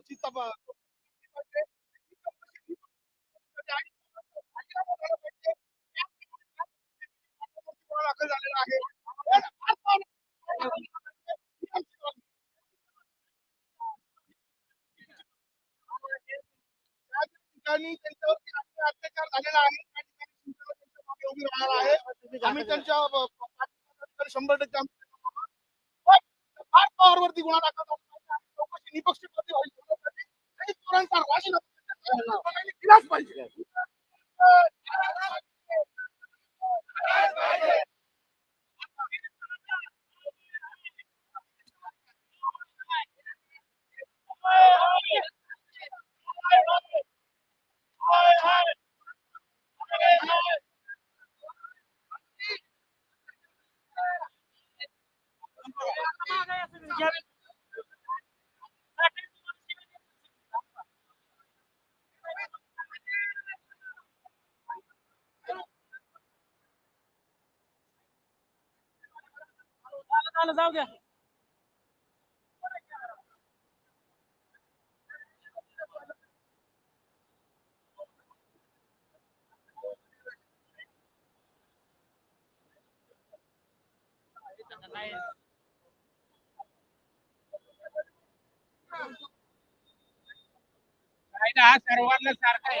ची तपा- दाखल झालेला आहे त्या ठिकाणी त्यांच्यावरती अत्याचार झालेला आहे त्या ठिकाणी शिवसेना त्यांच्या मागे उभी राहणार आहे आम्ही त्यांच्या ब- ब- पाठीमागे शंभर टक्के आम्ही त्यांच्या मागे. पण फार पॉवरवरती गुन्हा दाखल झाला पाहिजे आणि चौकशी निपक्षपाती व्हायला पाहिजे. आणि झालं जाऊ द्या कायदा हा सर्वांना सारखा आहे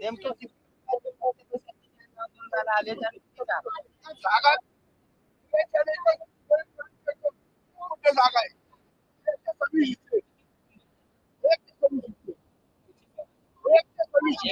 नेमकं आले जागा कुठे जागा आहे एक ते सव्वीस इथे. एक ते सव्वीस इथे. एक ते सव्वीस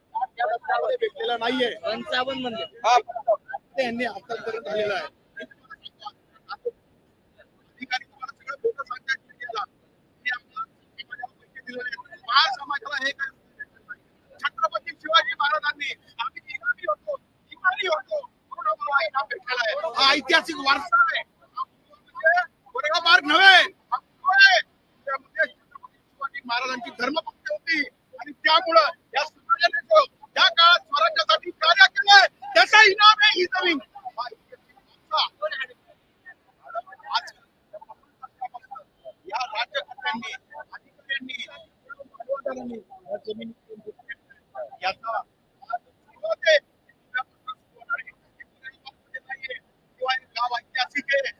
भेटलेला नाहीये पंचावन्न म्हणजे हा. त्यांनी हस्तांतरण झालेलं आहे सगळं खोटं सांगतायत मीडियाला. की आम्हाला समाजाला पैसे दिलेले आहेत. महार समाजाला हे काय छत्रपती शिवाजी महाराजांनी आम्ही इमामी होतो इमामी होतो म्हणून आम्हाला इनाम भेटलेलं आहे. हा ऐतिहासिक वारसा आहे. कोरेगाव पार्क नव्हे. महाराजांची धर्मपत्नी होती. आणि त्यामुळं या समाजाने त्या काळात स्वराज्यासाठी कार्य केलंय त्याचा इनाम आहे ही जमीन या राज्यकर्त्यांनी अधिकाऱ्यांनी या जमिनी घेऊन घेतल्या. याचा आज विरोध आहे. किंवा हे गाव ऐतिहासिक आहे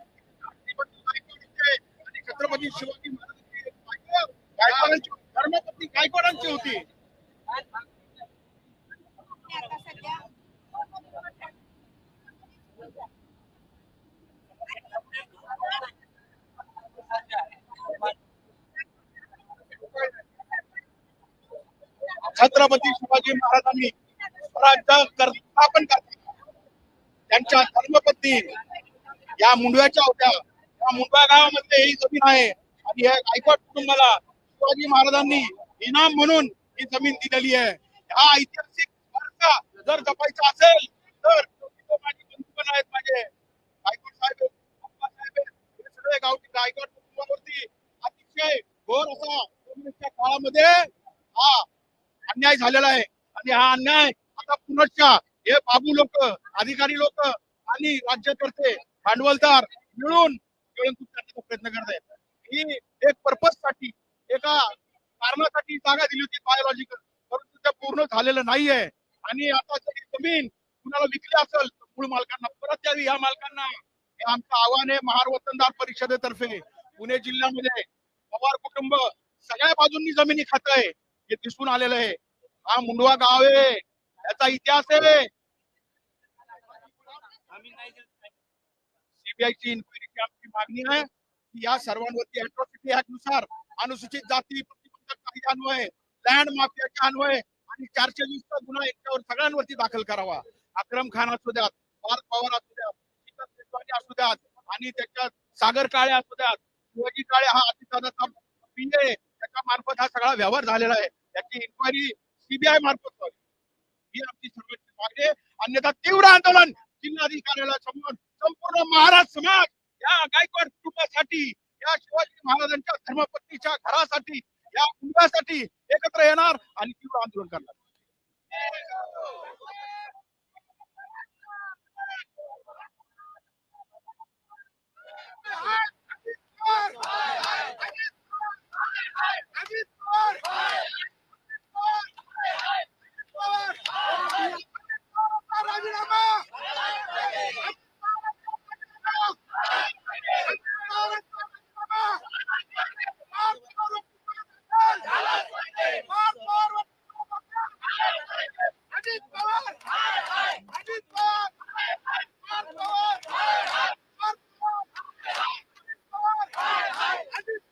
छत्रपती गायकवाड होते आणि छत्रपती शिवाजी महाराजांची धर्मपत्नी गायकवाडांची होती. छत्रपती शिवाजी महाराजांनी स्वराज्य स्थापन करताना त्यांच्या धर्मपत्नी या मुंडव्याच्या होत्या. या मुंडवा गावामध्ये ही जमीन आहे. आणि या गायकवाड कुटुंबाला शिवाजी महाराजांनी इनाम म्हणून ही जमीन दिलेली आहे. हा ऐतिहासिक वारसा जर जपायचा असेल तर माझे बंधू पण आहेत माझे. गायकवाड साहेब अप्पा साहेब हे सगळे गावठी गायकवाड कुटुंबावरती अतिशय घोर असा काळामध्ये हा अन्याय झालेला आहे. आणि हा अन्याय आता पुनश्च हे बाबू लोक अधिकारी लोक आणि राज्यकर्ते भांडवलदार मिळून गिळंकृत करण्याचा प्रयत्न करत आहेत ही एक पर्पजसाठी एका कारणासाठी जागा दिली होती बायोलॉजिकल परंतु ते पूर्ण झालेलं नाहीये. आणि आता जरी जमीन कुणाला विकली असेल तर मूळ मालकांना परत द्यावी या मालकांना. हे आमचं आव्हान आहे महार वतनदार परिषदेतर्फे. पुणे जिल्ह्यामध्ये पवार कुटुंब सगळ्या बाजूंनी जमिनी खात आहे हे दिसून आलेलं आहे. हा मुंडवा गाव आहे. याचा इतिहास आहे. नाही देत नाही. आमची मागणी आहे की या सर्वांवरती अट्रॉसिटी ऍक्टनुसार अनुसूचित जाती प्रतिबंधक कायद्यान्वये लँड माफियाच्या अन्वये आणि चारशे वीसचा गुन्हा यांच्यावर सगळ्यांवरती दाखल करावा. अक्रम खान असू द्यात पार्थ पवार असू द्यात शीतल पेशवानी असू द्यात आणि त्याच्यात सागर काळे असू द्यात शिवाजी काळे हा अतिसादाचा पिंजे त्याच्या मार्फत हा सगळा व्यवहार झालेला आहे. त्याची इन्क्वायरी सीबीआय मार्फत व्हावी ही आमची सर्वांची मागणी अन्यथा तीव्र आंदोलन जिल्हाधिकाऱ्याला समोर संपूर्ण महाराष्ट्र समाज या गायकवाड कुटुंबासाठी या शिवाजी महाराजांच्या धर्मपत्नीच्या घरासाठी या कुटुंबासाठी एकत्र येणार आणि तीव्र आंदोलन करणार I just